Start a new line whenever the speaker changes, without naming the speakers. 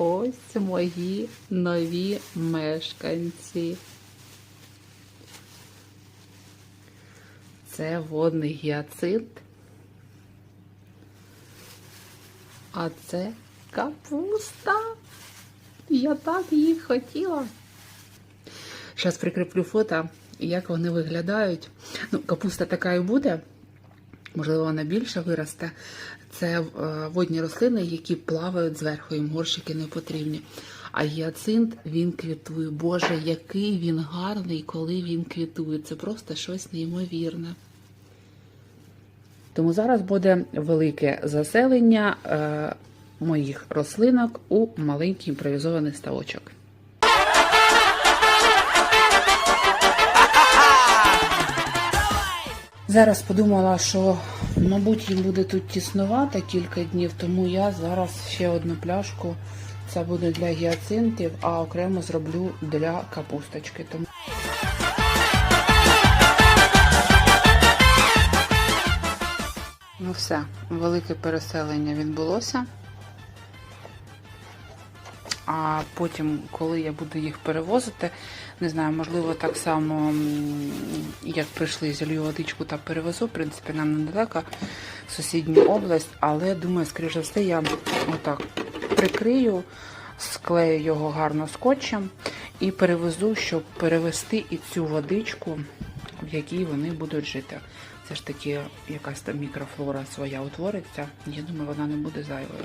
ось мої нові мешканці. Це водний гіацинт. А це капуста. Я так її хотіла. Зараз прикріплю фото, як вони виглядають. Ну, капуста така і буде. Можливо, вона більше виросте. Це е, водні рослини, які плавають зверху, їм горщики не потрібні. А гіацинт він квітує. Боже, який він гарний, коли він квітує. Це просто щось неймовірне. Тому зараз буде велике заселення е, моїх рослинок у маленький імпровізований ставочок. Зараз подумала, що, мабуть, їм буде тут тіснувато кілька днів, тому я зараз ще одну пляшку. Це буде для гіацинтів, а окремо зроблю для капусточки. Тому... Ну все, велике переселення відбулося. А потім, коли я буду їх перевозити, не знаю, можливо, так само, як прийшли, зілью водичку та перевезу. В принципі, нам недалеко сусідню область, але думаю, скоріше за все, я отак прикрию, склею його гарно скотчем і перевезу, щоб перевести і цю водичку, в якій вони будуть жити. Це ж таки якась там мікрофлора своя утвориться. Я думаю, вона не буде зайвою.